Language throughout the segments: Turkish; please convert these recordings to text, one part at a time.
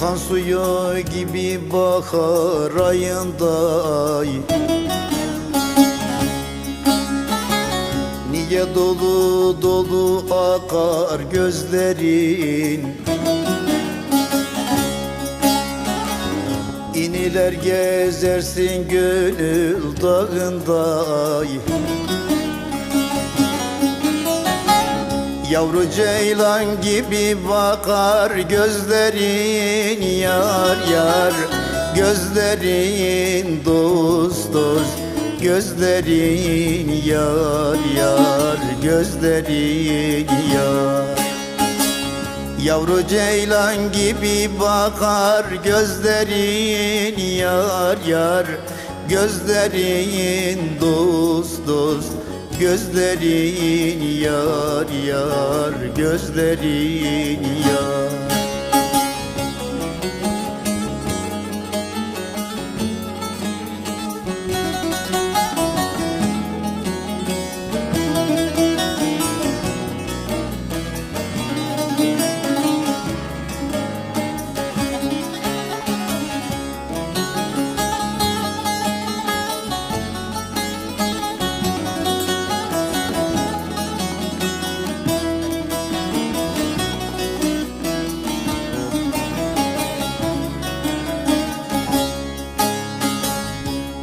Ceyhan suyu gibi bahar ayında Niye dolu dolu akar gözlerin? İniler gezersin gönül dağında Yavru ceylan gibi bakar gözlerin yar yar. Gözlerin dost dost Gözlerin yar yar. Gözlerin yar. Yavru ceylan gibi bakar gözlerin yar yar. Gözlerin dost dost Gözlerin yar yar Gözlerin yar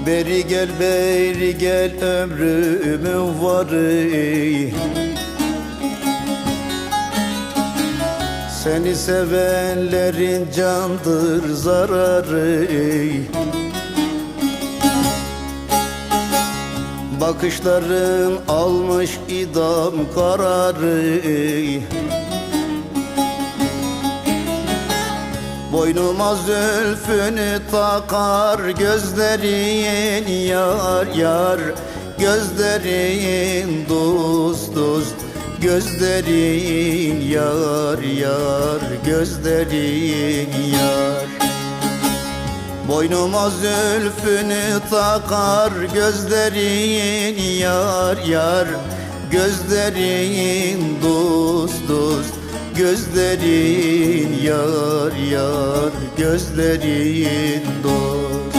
Beri gel beri gel ömrümün varı. Seni sevenlerin candır zararı. Bakışların almış idam kararı Boynuma zülfünü takar gözlerin yar yar. Gözlerin dost dost. Gözlerin yar yar. Gözlerin yar. Boynuma zülfünü takar gözlerin yar yar. Gözlerin dost dost Gözlerin yar yar Gözlerin dost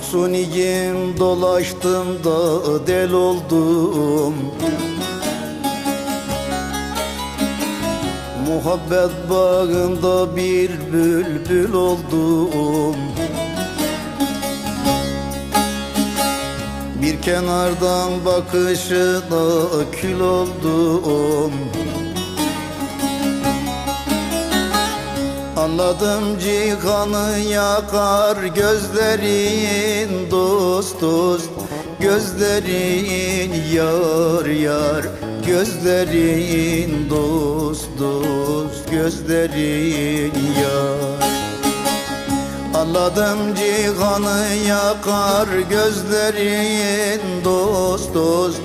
Maksuniyim dolaştım da del oldum. Muhabbet bağında bir bülbül oldum. Bir kenardan bakışına kül oldum Anladım cihanı yakar gözlerin dost dost. Gözlerin yar yar Gözlerin dost dost. Gözlerin yar. Anladım cihanı yakar gözlerin dost dost.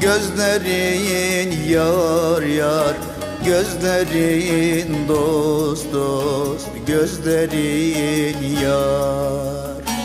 Gözlerin yar yar Gözlerin dost dost Gözlerin yar